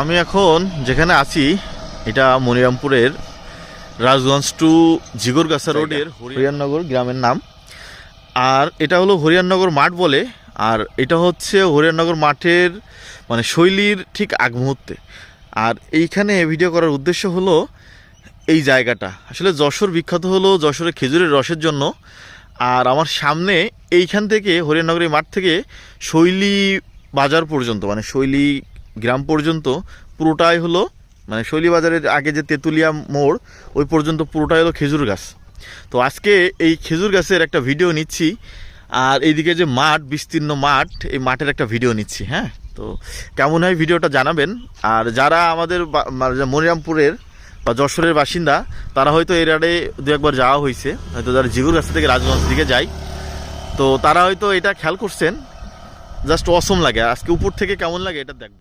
আমি এখন যেখানে আছি এটা মনিরামপুরের রাজগঞ্জ টু জিগরগাছা রোডের হরিয়াননগর গ্রামের নাম। আর এটা হলো হরিয়াননগর মাঠ বলে আর এটা হচ্ছে হরিয়াননগর মাঠের মানে শৈলীর ঠিক আগ মুহূর্তে। আর এইখানে ভিডিও করার উদ্দেশ্য হলো এই জায়গাটা। আসলে যশোর বিখ্যাত হলো যশোরের খেজুরের রসের জন্য। আর আমার সামনে এইখান থেকে হরিয়ানগরের মাঠ থেকে শৈলী বাজার পর্যন্ত মানে শৈলী গ্রাম পর্যন্ত পুরোটাই হলো মানে শৈলী বাজারের আগে যে তেঁতুলিয়া মোড়, ওই পর্যন্ত পুরোটাই হলো খেজুর গাছ। তো আজকে এই খেজুর গাছের একটা ভিডিও নিচ্ছি, আর এইদিকে যে মাঠ, বিস্তীর্ণ মাঠ, এই মাঠের একটা ভিডিও নিচ্ছি হ্যাঁ? তো কেমন হয় ভিডিওটা জানাবেন। আর যারা আমাদের মানে মনিরামপুরের বা যশোরের বাসিন্দা, তারা হয়তো এর আগে দু একবার যাওয়া হয়েছে। হয়তো যারা জিগুর রাস্তা থেকে রাজগঞ্জ দিকে যায়। তো তারা হয়তো এটা খেয়াল করছেন, জাস্ট অসম লাগে। আজকে উপর থেকে কেমন লাগে এটা দেখব।